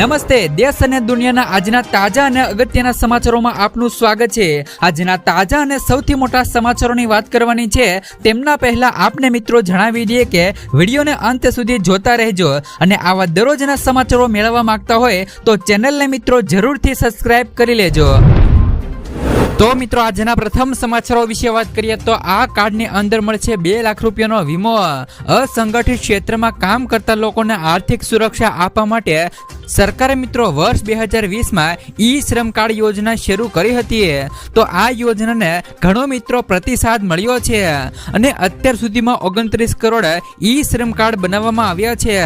નમસ્તે, દેશ અને દુનિયાના આજના તાજા અને અગત્યના સમાચારોમાં આપનું સ્વાગત છે. આજના તાજા અને સૌથી મોટા સમાચારોની વાત કરવાની છે. તેમના પહેલા આપને મિત્રો જણાવી દઈએ કે વિડીયોને અંત સુધી જોતા રહેજો અને આવા દરરોજના સમાચારો મેળવવા માંગતા હોય તો ચેનલને મિત્રો જરૂરથી સબસ્ક્રાઇબ કરી લેજો. તો મિત્રો, આજના પ્રથમ સમાચારો વિશે વાત કરીએ તો આ કાર્ડની અંદર મળશે બે લાખ રૂપિયાનો વીમો. અસંગઠિત ક્ષેત્રમાં કામ કરતા લોકોને આર્થિક સુરક્ષા આપવા માટે સરકારે મિત્રો વર્ષ બે હજાર વીસમાં ઈ શ્રમ કાર્ડ યોજના શરૂ કરી હતી. તો આ યોજનાને ઘણો મિત્રો પ્રતિસાદ મળ્યો છે અને અત્યાર સુધીમાં ઓગણત્રીસ કરોડ ઈ શ્રમ કાર્ડ બનાવવામાં આવ્યા છે.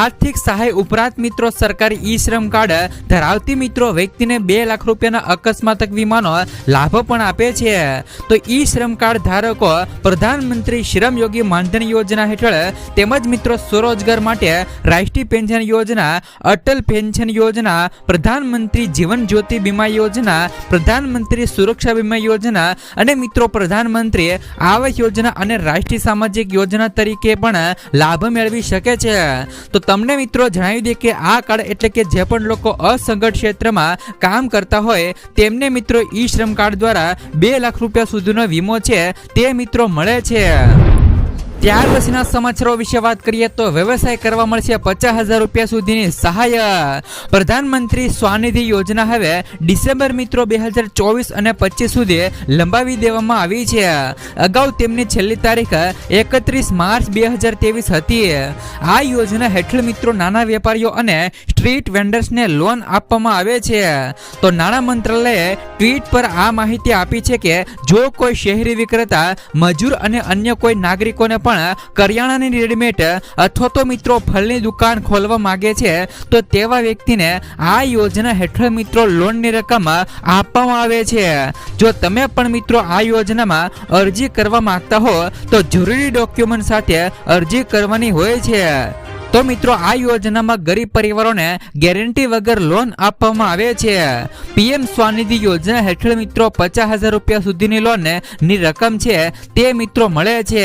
આર્થિક સહાય ઉપરાંત મિત્રો સરકારી ઈ શ્રમ કાર્ડ ધરાવતી મિત્રો વ્યક્તિને બે લાખ રૂપિયાના અકસ્માતક વીમાનો લાભ પણ આપે છે. તો ઈ શ્રમ કાર્ડ ધારકો પ્રધાનમંત્રી શ્રમ યોગી માનધન યોજના હેઠળ તેમજ મિત્રો સ્વરોજગાર માટે રાષ્ટ્રીય પેન્શન યોજના અટલ પેન્શન યોજના, પ્રધાનમંત્રી જીવન જ્યોતિ બીમા યોજના, પ્રધાનમંત્રી સુરક્ષા બીમા યોજના અને મિત્રો પ્રધાનમંત્રી આવાસ યોજના અને રાષ્ટ્રીય સામાજિક યોજના તરીકે પણ લાભ મેળવી શકે છે. તો તમને મિત્રો જણાવી દે કે આ કાર્ડ એટલે કે જે પણ લોકો અસંગઠિત ક્ષેત્રમાં કામ કરતા હોય, તેમને મિત્રો ઈ શ્રમ કાર્ડ દ્વારા બે લાખ રૂપિયા સુધીનો વીમો છે, તે મિત્રો મળે છે. ત્યાર પછીના સમાચારો વિશે વાત કરીએ તો વ્યવસાય કરવા મળશે પચાસ હજાર રૂપિયા સુધીની સહાય. પ્રધાનમંત્રી સ્વાનિધિ યોજના હવે ડિસેમ્બર મિત્રો બે હજાર ચોવીસ અને પચીસ સુધી લંબાવી દેવામાં આવી છે. અગાઉ તેમની છેલ્લી તારીખ એકત્રીસ માર્ચ બે હજાર ત્રેવીસ હતી. આ યોજના હેઠળ મિત્રો નાના વેપારીઓ અને સ્ટ્રીટ વેન્ડર્સને લોન આપવામાં આવે છે. તો નાણાં મંત્રાલયે ટ્વીટ પર આ માહિતી આપી છે કે, જો કોઈ શહેરી વિક્રેતા, મજૂર અને અન્ય કોઈ નાગરિકોને પણ કરિયાણાની રેડીમેડ અથવા તો મિત્રો ફળની દુકાન ખોલવા માગે છે, તો તેવા વ્યક્તિને આ યોજના હેઠળ મિત્રો લોનની રકમ આપવામાં આવે છે. જો તમે પણ મિત્રો આ યોજનામાં અરજી કરવા માંગતા હો, તો જરૂરી ડોક્યુમેન્ટ સાથે અરજી કરવાની હોય છે. તો મિત્રો, આ યોજનામાં ગરીબ પરિવારોને ગેરંટી વગર લોન આપવામાં આવે છે. પીએમ સ્વાનિધિ યોજના હેઠળ મિત્રો, પચાસ હજાર રૂપિયા સુધીની લોનની રકમ છે, તે મિત્રો મળે છે.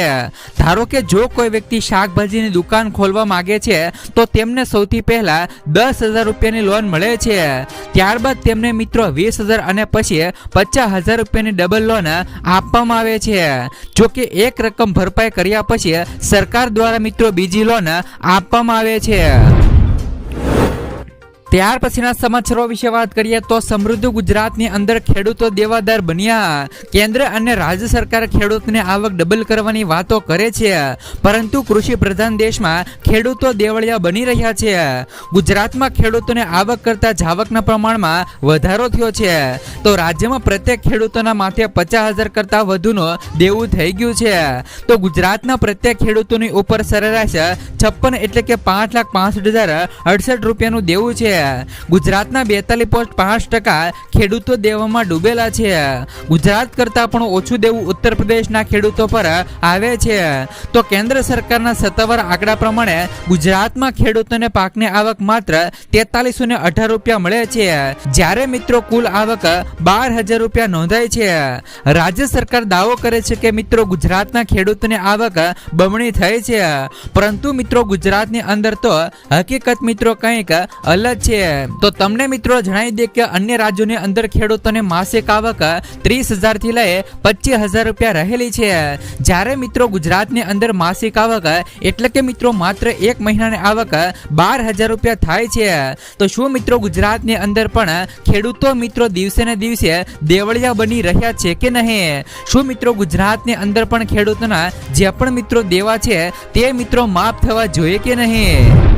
ધારો કે જો કોઈ વ્યક્તિ શાકભાજીની દુકાન ખોલવા માંગે છે, તો તેમને સૌથી પહેલા દસ હજાર રૂપિયાની લોન મળે છે. ત્યારબાદ તેમને મિત્રો વીસ હજાર અને પછી પચાસ હજાર રૂપિયાની ડબલ લોન આપવામાં આવે છે. જો કે એક રકમ ભરપાઈ કર્યા પછી સરકાર દ્વારા મિત્રો બીજી લોન આપ આપવામાં આવે છે ત્યાર પછીના સમાચારો વિશે વાત કરીએ તો સમૃદ્ધ ગુજરાતની અંદર ખેડૂતો દેવાદાર બન્યા. કેન્દ્ર અને રાજ્ય સરકાર ખેડૂતને આવક ડબલ કરવાની વાતો કરે છે. પરંતુ કૃષિ પ્રધાન દેશમાં ખેડૂતો દેવળિયા બની રહ્યા છે. ગુજરાતમાં ખેડૂતોને આવક કરતા જાવકના પ્રમાણમાં વધારો થયો છે. તો રાજ્યમાં પ્રત્યેક ખેડૂતોના માથે પચાસ હજાર કરતા વધુનું દેવું થઈ ગયું છે. તો ગુજરાતના પ્રત્યેક ખેડૂતોની ઉપર સરેરાશ છપ્પન એટલે કે પાંચ લાખ પાસઠ હજાર અડસઠ રૂપિયાનું દેવું છે. ગુજરાતના બેતાલીસ પોઈન્ટ પાંચ ટકા ખેડૂતો દેવામાં ડૂબેલા છે. ગુજરાત કરતાં પણ ઓછું દેવું ઉત્તર પ્રદેશના ખેડૂતો પર આવે છે. તો કેન્દ્ર સરકારના સત્તાવાર આંકડા પ્રમાણે ગુજરાતમાં ખેડૂતોને પાકની આવક માત્ર તેતાલીસો ને અઢાર રૂપિયા મળે છે. જ્યારે મિત્રો કુલ આવક બાર હજાર રૂપિયા નોંધાય છે. રાજ્ય સરકાર દાવો કરે છે કે મિત્રો ગુજરાતના ખેડૂતોની આવક બમણી થઈ છે. પરંતુ મિત્રો ગુજરાતની અંદર તો હકીકત મિત્રો કંઈક અલગ છે. તો તમને મિત્રો જણાવી દે કે અન્ય રાજ્યોની અંદર ખેડૂતોને માસિક આવક ત્રીસ હજારથી લઈ પચીસ હજાર રૂપિયા રહેલી છે. જ્યારે મિત્રો ગુજરાતની અંદર માસિક આવક એટલે કે મિત્રો માત્ર એક મહિનાની આવક બાર હજાર રૂપિયા થાય છે. તો શું મિત્રો ગુજરાતની અંદર પણ ખેડૂતો મિત્રો દિવસે ને દિવસે દેવળિયા બની રહ્યા છે કે નહીં? શું મિત્રો ગુજરાતની અંદર પણ ખેડૂતોના જે પણ મિત્રો દેવા છે તે મિત્રો માફ થવા જોઈએ કે નહીં?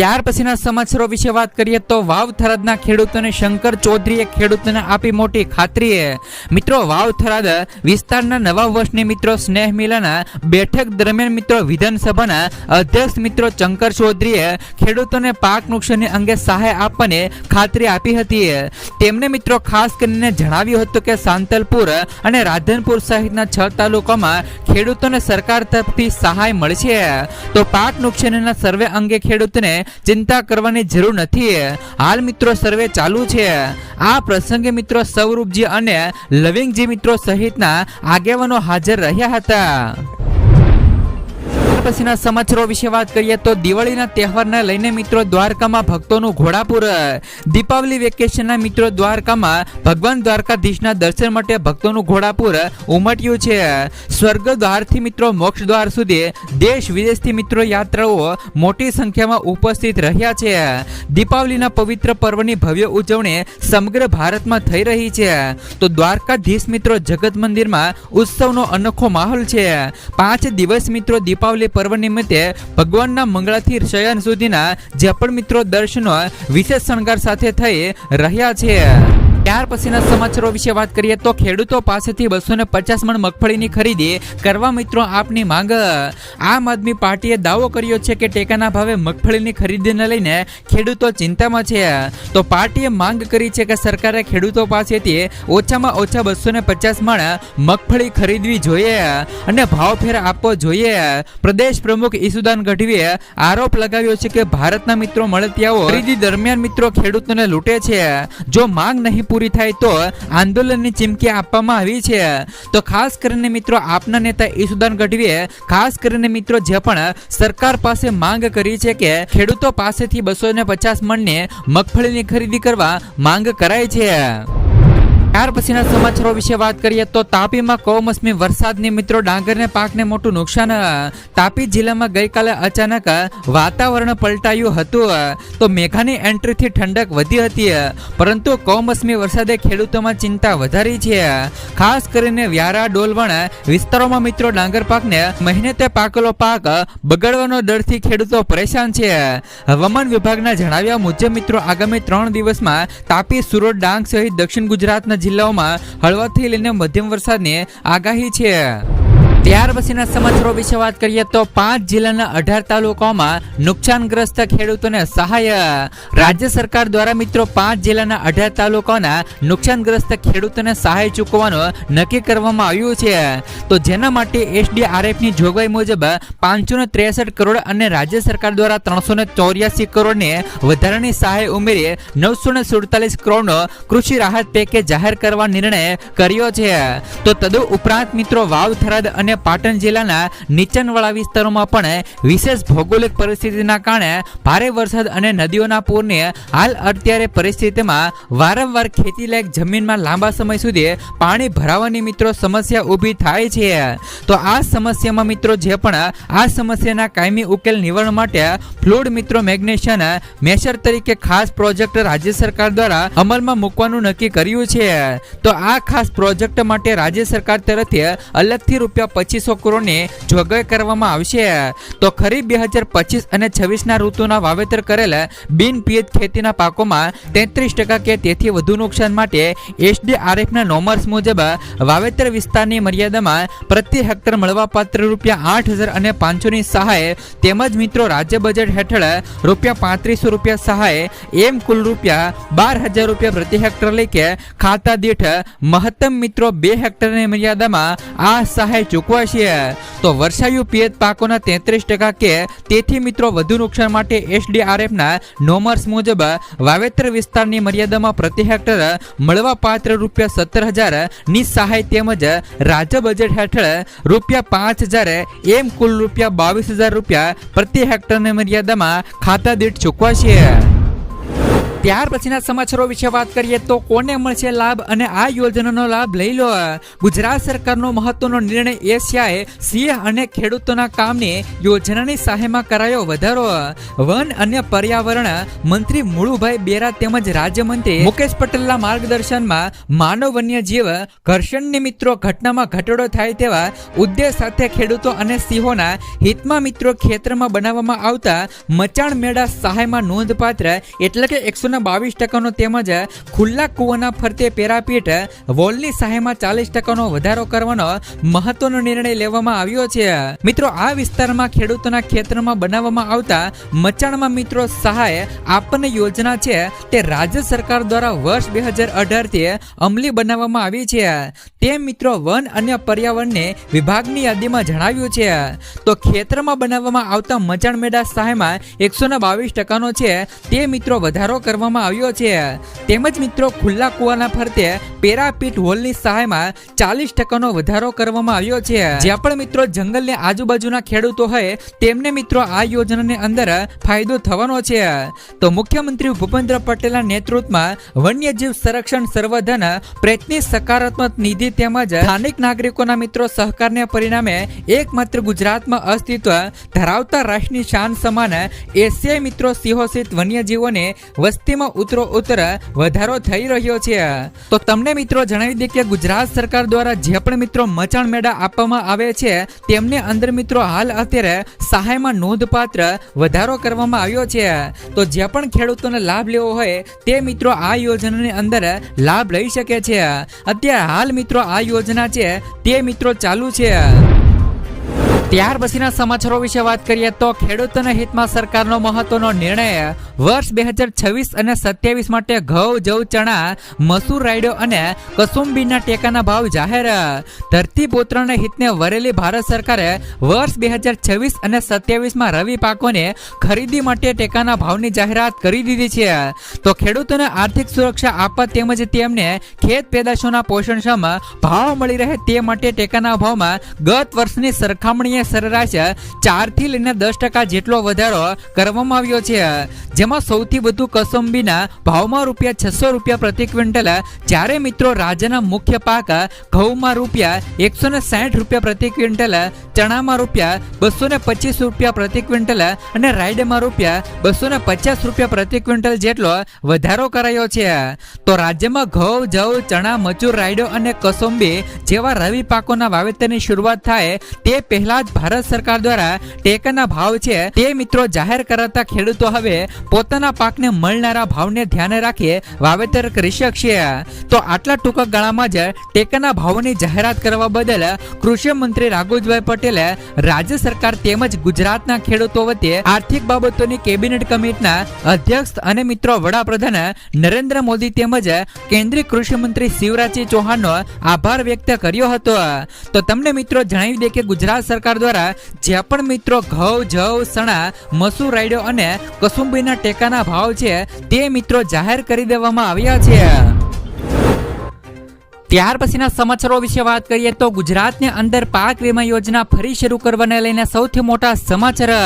ત્યાર પછીના સમાચારો વિશે વાત કરીએ તો વાવ થરાદના ખેડૂતોને શંકર ચૌધરીએ ખેડૂતોને આપી મોટી ખાતરી મિત્રો, વાવ થરાદ વિસ્તારના નવા વર્ષની મિત્રો સ્નેહ મિલન બેઠક દરમિયાન મિત્રો વિધાનસભાના અધ્યક્ષ મિત્રો શંકર ચૌધરીએ ખેડૂતોને પાક નુકસાની અંગે સહાય આપવાની ખાતરી આપી હતી. તેમણે મિત્રો ખાસ કરીને જણાવ્યું હતું કે સાંતલપુર અને રાધનપુર સહિતના છ તાલુકામાં ખેડૂતોને સરકાર તરફથી સહાય મળશે તો પાક નુકસાનના સર્વે અંગે ખેડૂતોને ચિંતા કરવાની જરૂર નથી. હાલ મિત્રો સર્વે ચાલુ છે. આ પ્રસંગે મિત્રો સૌરૂપજી અને લવિંગજી મિત્રો સહિતના આગેવાનો હાજર રહ્યા હતા. ત્યાર પછીના સમાચારો વિશે વાત કરીએ તો દિવાળીના તહેવારને લઈને મિત્રો દ્વારકામાં ભક્તોનું ઘોડાપુર. દીપાવલી વેકેશનના મિત્રો દ્વારકામાં ભગવાન દ્વારકાધીશના દર્શન માટે ભક્તોનું ઘોડાપુર ઉમટ્યું છે. સ્વર્ગ દ્વારથી મિત્રો મોક્ષ દ્વાર સુધી દેશ વિદેશથી મિત્રો યાત્રાઓ મોટી સંખ્યામાં ઉપસ્થિત રહ્યા છે. દીપાવલીના પવિત્ર પર્વની ભવ્ય ઉજવણી સમગ્ર ભારતમાં થઈ રહી છે. તો દ્વારકાધીશ મિત્રો જગત મંદિરમાં ઉત્સવનો અનોખો માહોલ છે. પાંચ દિવસ મિત્રો દીપાવલી પર્વ નિમિત્તે ભગવાનના મંગળાથી શયન સુધીના જે પણ મિત્રો દર્શનો વિશેષ શણગાર સાથે થઈ રહ્યા છે. ત્યાર પછીના સમાચારો વિશે વાત કરીએ તો ખેડૂતો પાસેથી બસો ને પચાસ મણ મગફળીની ખરીદી કરવા મિત્રો આપની માંગ. આમ આદમી પાર્ટીએ દાવો કર્યો છે કે ટેકાના ભાવે મગફળીની ખરીદીને લઈને ખેડૂતો ચિંતામાં છે. તો પાર્ટીએ માંગ કરી છે કે સરકારે ખેડૂતો પાસેથી ઓછામાં ઓછા બસો ને પચાસ મણ મગફળી ખરીદવી જોઈએ અને ભાવફેર આપવો જોઈએ. પ્રદેશ પ્રમુખ ઈસુદાન ગઢવીએ આરોપ લગાવ્યો છે કે ભારતના મિત્રો મળતિયાઓ ખરીદી દરમિયાન મિત્રો ખેડૂતોને લૂંટે છે. જો માંગ નહીં પૂરી થાય તો આંદોલનની ચીમકી આપવામાં આવી છે. તો ખાસ કરીને મિત્રો, આપના નેતા ઈસુદાન ગઢવીએ ખાસ કરીને મિત્રો જે પણ સરકાર પાસે માંગ કરી છે કે ખેડૂતો પાસેથી બસો ને પચાસ મણને મગફળીની ખરીદી કરવા માંગ કરાય છે. ત્યાર પછીના સમાચારો વિશે વાત કરીએ તો તાપીમાં કમોસમી વરસાદની મિત્રો ડાંગરને પાકને મોટું નુકસાન તાપી જિલ્લામાં ગઈકાલે અચાનક વાતાવરણ પલટાયું હતું તો મેઘાની એન્ટ્રીથી ઠંડક વધી હતી પરંતુ કમોસમી વરસાદે ખેડૂતોમાં ચિંતા વધારી છે ખાસ કરીને વ્યારા, ડોલવણ વિસ્તારોમાં મિત્રો ડાંગર પાકને મહિને પાકેલો પાક બગડવાનો ડરથી ખેડૂતો પરેશાન છે હવામાન વિભાગના જણાવ્યા મુજબ મિત્રો આગામી ત્રણ દિવસમાં તાપી, સુરત, ડાંગ સહિત દક્ષિણ ગુજરાતના જિલ્લાઓમાં હળવાથી લઈને મધ્યમ વરસાદની આગાહી છે. ત્યાર પછીના સમાચારો વિશે વાત કરીએ તો પાંચ જિલ્લાના અઢાર તાલુકાઓમાં નુકસાનગ્રસ્ત ખેડૂતોને સહાય. રાજ્ય સરકાર દ્વારા મિત્રો પાંચ જિલ્લાના અઢાર તાલુકાઓના નુકસાનગ્રસ્ત ખેડૂતોને સહાય ચૂકવવાનું નક્કી કરવામાં આવ્યું છે. તો જેના માટે એસડીઆરએફની જોગવાઈ મુજબ પાંચસો ને ત્રેસઠ કરોડ અને રાજ્ય સરકાર દ્વારા ત્રણસો ને ચોર્યાસી કરોડને વધારાની સહાય ઉમેરી નવસો ને સુડતાલીસ કરોડનો કૃષિ રાહત પેકેજ જાહેર કરવા નિર્ણય કર્યો છે. તો તદુપરાંત મિત્રો વાવ થરાદ અને પાટણ જિલ્લાના નીચાણવાળા વિસ્તારોમાં પણ વિશેષ ભૌગોલિક પરિસ્થિતિના કારણે ભારે વરસાદ અને નદીઓના પૂરને હાલ અત્યારે પરિસ્થિતિમાં વારંવાર ખેતીલાયક જમીનમાં લાંબા સમય સુધી પાણી ભરાવાની મિત્રો સમસ્યા ઊભી થાય છે. તો આ સમસ્યામાં મિત્રો જે પણ આ સમસ્યાના કાયમી ઉકેલ નિવારણ માટે ફ્લુડ મિત્રો મેગ્નેશિયન મેશર તરીકે ખાસ પ્રોજેક્ટ રાજ્ય સરકાર દ્વારા અમલમાં મૂકવાનું નક્કી કર્યું છે. તો આ ખાસ પ્રોજેક્ટ માટે રાજ્ય સરકાર તરફથી અલગથી રૂપિયા પચીસો કરોડની જોગવાઈ કરવામાં આવશે. તો ખરીફ બે હજાર પચીસ અને છવ્વીસના ઋતુના વાવેતર કરેલ બિન પિયત ખેતીના પાકોમાં તેત્રીસ ટકા કે તેથી વધુ નુકસાન માટે એસડીઆરએફના નોમર્સ મુજબ વાવેતર વિસ્તારની મર્યાદામાં પ્રતિ હેક્ટર મળવાપાત્ર રૂપિયા આઠ હજાર અને પાંચસોની સહાય તેમજ મિત્રો રાજ્ય બજેટ હેઠળ રૂપિયા પાંત્રીસો રૂપિયા સહાય એમ કુલ રૂપિયા બાર હજાર રૂપિયા પ્રતિ હેક્ટર લેખે ખાતા દીઠ મહત્તમ મિત્રો બે હેક્ટરની મર્યાદામાં આ સહાય ચૂકવાશે તો વર્ષાયુ પિયત પાકોના તેત્રીસ ટકા કે તેથી મિત્રો વધુ નુકસાન માટે એસડીઆરએફના નોમર્સ મુજબ વાવેતર વિસ્તારની મર્યાદામાં પ્રતિ હેક્ટર મળવા પાત્ર રૂપિયા સત્તર હજારની સહાય તેમજ રાજ્ય બજેટ હેઠળ રૂપિયા પાંચ હજાર એમ કુલ રૂપિયા બાવીસ હજાર રૂપિયા પ્રતિ હેક્ટરની મર્યાદામાં ખાતા દીઠ ચૂકવાશે. ત્યાર પછીના સમાચારો વિશે વાત કરીએ તો કોને મળશે લાભ અને આ યોજનાનો લાભ લઈ લો. ગુજરાત સરકારનો મહત્વનો નિર્ણય એશિયાએ સિંહ અને ખેડૂતોના કામને યોજનાની સહાયમાં કરાયો વધારો. વન અને પર્યાવરણ મંત્રી મુળુભાઈ બેરા તેમજ રાજ્યમંત્રી મુકેશ પટેલના માર્ગદર્શનમાં માનવ વન્યજીવ ઘર્ષણની મિત્રો ઘટનામાં ઘટાડો થાય તેવા ઉદ્દેશ સાથે ખેડૂતો અને સિંહોના હિતમાં મિત્રો ખેતરમાં બનાવવામાં આવતા મચાણ મેળા સહાયમાં નોંધપાત્ર એટલે કે એકસો બાવીસ ટકાનો તેમજ ખુલ્લા કૂવાના ફરતે પેરાપીટ વોલની સહાયમાં ચાલીસ ટકાનો વધારો કરવાનો મહત્વનો નિર્ણય લેવામાં આવ્યો છે. મિત્રો, આ વિસ્તારમાં ખેડૂતોના ખેતરમાં બનાવવામાં આવતા મચાણમાં મિત્રો સહાય આપણને યોજના છે. તે રાજ્ય સરકાર દ્વારા વર્ષ બે હજાર અઢારથી અમલી બનાવવામાં આવી છે. તેમ મિત્રો, વન અને પર્યાવરણને વિભાગની યાદીમાં જણાવ્યું છે. તો ખેતરમાં બનાવવામાં આવતા મચાણ મેળા સહાયમાં એકસો ના બાવીસ ટકાનો છે. તે મિત્રો, વધારો કરવામાં આવ્યો છે. તેમજ મિત્રો, ખુલ્લા કુવાના ફરતે પેરાપીટ હોલની સહાયમાં ચાલીસ ટકાનો વધારો કરવામાં આવ્યો છે. જ્યાં પણ મિત્રો, જંગલની આજુબાજુના ખેડૂતો હોય, તેમને મિત્રો, આ યોજનાની અંદર ફાયદો થવાનો છે. તો મુખ્યમંત્રી ભૂપેન્દ્ર પટેલના નેતૃત્વમાં વન્યજીવ સંરક્ષણ સંવર્ધન પ્રયત્ની સકારાત્મક નિધિ તેમજ સ્થાનિક નાગરિકોના મિત્રો, સહકારને પરિણામે એકમાત્ર ગુજરાતમાં અસ્તિત્વ ધરાવતા રાષ્ટ્રની શાન સમાન એશિયાઈ મિત્રો, સિંહોસિત વન્યજીવોને વસ્તીમાં ઉતરો ઉતર વધારો થઈ રહ્યો છે. તો તમને મિત્રો જણાવી દે કે ગુજરાત સરકાર દ્વારા જે પણ મિત્રો મચાણ મેળા આપવામાં આવે છે, તેમને અંદર મિત્રો હાલ અત્યારે સહાયમાં નોંધપાત્ર વધારો કરવામાં આવ્યો છે. તો જે પણ ખેડૂતોને લાભ લેવો હોય, તે મિત્રો આ યોજનાની અંદર લાભ લઈ શકે છે. અત્યારે હાલ મિત્રો આ યોજના છે, તે મિત્રો ચાલુ છે. ત્યાર પછીના સમાચારો વિશે વાત કરીએ તો ખેડૂતોના હિતમાં સરકારનો મહત્વનો નિર્ણય વર્ષ બે હજાર છવ્વીસ અને સત્યાવીસ માટે ઘઉં, જવ, ચણા, મસૂર રાયડો અને કસુંબીના ટેકાના ભાવ જાહેર. ધરતીપુત્રના હિતને વરેલી ભારત સરકારે વર્ષ બે હજાર છવ્વીસ અને સત્યાવીસમાં રવિ પાકોને ખરીદી માટે ટેકાના ભાવની જાહેરાત કરી દીધી છે. તો ખેડૂતોને આર્થિક સુરક્ષા આપવા તેમજ તેમને ખેત પેદાશોના પોષણક્ષમ ભાવ મળી રહે તે માટે ટેકાના ભાવમાં ગત વર્ષની સરખામણીએ સરેરાશ ચારથી લઈને દસ ટકા જેટલો વધારો કરવામાં આવ્યો છે. જેમાં સૌથી વધુ કસંબીના ભાવમાં રૂપિયા છસો રૂપિયા પ્રતિ ક્વિન્ટલ, જ્યારે મિત્રો રાજ્યના મુખ્ય પાક ઘઉંમાં રૂપિયા એકસો ને સાઠ રૂપિયા પ્રતિ ક્વિન્ટલ, ચણામાં રૂપિયા બસો ને પચીસ રૂપિયા પ્રતિ ક્વિન્ટલ અને રાયડમાં રૂપિયા બસો ને પચાસ રૂપિયા પ્રતિ ક્વિન્ટલ જેટલો વધારો કરાયો છે. તો રાજ્યમાં ઘઉં, જવ, ચણા મચૂર રાયડો અને કસોંબી જેવા રવિ પાકોના વાવેતરની શરૂઆત થાય તે પહેલા જ ભારત સરકાર દ્વારા ટેકાના ભાવ છે તે મિત્રો જાહેર કરાતા ખેડૂતો હવે પોતાના પાકને મળનારા ભાવને ધ્યાને રાખીએ વાવેતર કરી શકશે. તો આટલા ટૂંકા ગાળામાં જ ટેકાના ભાવોની જાહેરાત કરવા બદલ કૃષિ મંત્રી રાઘુજભાઈ પટેલે રાજ્ય સરકાર તેમજ ગુજરાતના ખેડૂતો વતી આર્થિક બાબતોની કેબિનેટ કમિટીના અધ્યક્ષ અને મિત્રો વડાપ્રધાન નરેન્દ્ર મોદી તેમજ કેન્દ્રીય કૃષિ મંત્રી શિવરાજસિંહ ચૌહાણનો આભાર વ્યક્ત કર્યો હતો. તો તમને મિત્રો જણાવી દે કે ગુજરાત સરકાર દ્વારા જે પણ મિત્રો ઘઉં, જવ સણા મસૂર, રાયડો અને કસુંબીના ટેકાના ભાવ છે તે મિત્રો જાહેર કરી દેવામાં આવ્યા છે. ત્યાર પછીના સમાચારો વિશે વાત કરીએ તો ગુજરાતની અંદર પાક વીમા યોજના ફરી શરૂ કરવાને લઈને સૌથી મોટા સમાચાર.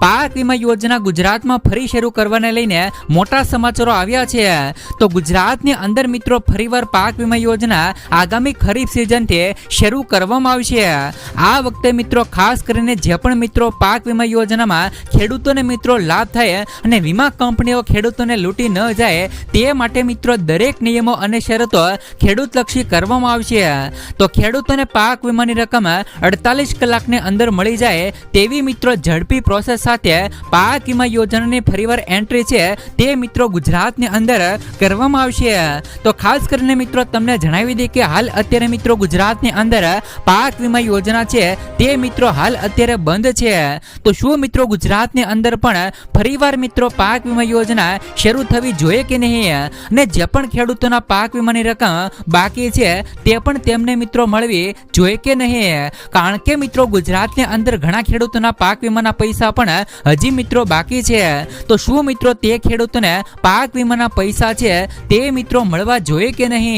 પાક વીમા યોજના ગુજરાતમાં ફરી શરૂ કરવાને લઈને મોટા સમાચારો આવ્યા છે. તો ગુજરાતની અંદર મિત્રો ફરીવાર પાક વીમા યોજના આગામી ખરીફ સિઝનથી શરૂ કરવામાં આવશે આ વખતે મિત્રો ખાસ કરીને જે પણ મિત્રો પાક વીમા યોજનામાં ખેડૂતોને મિત્રો લાભ થાય અને વીમા કંપનીઓ ખેડૂતોને લૂંટી ન જાય તે માટે મિત્રો દરેક નિયમો અને શરતો ખેડૂતલક્ષી કરવામાં આવશે તો ખેડૂતોને પાક વીમાની રકમ અડતાલીસ કલાકની અંદર મળી જાય તેવી મિત્રો ઝડપી પ્રોસેસ સાથે પાક વીમા યોજનાની ફરીવાર એન્ટ્રી છે તે મિત્રો ગુજરાતની અંદર કરવામાં આવશે. તો ખાસ કરીને મિત્રો તમને જણાવી દઈએ કે હાલ અત્યારે મિત્રો ગુજરાતની અંદર પાક વીમા યોજના છે તે મિત્રો હાલ અત્યારે બંધ છે. તો શું મિત્રો ગુજરાતની અંદર પણ ફરીવાર મિત્રો પાક વીમા યોજના શરૂ થવી જોઈએ કે નહીં? અને જે પણ ખેડૂતોના પાક વીમાની રકમ બાકી છે, તે પણ તેમને મિત્રો મળવી જોઈએ કે નહીં? કારણ કે મિત્રો, ગુજરાતની અંદર ઘણા ખેડૂતોના પાક વીમાના પૈસા પણ હજી મિત્રો બાકી છે. તો શું મિત્રો તે ખેડૂતોને પાક વીમાના પૈસા છે, તે મિત્રો મળવા જોઈએ કે નહીં?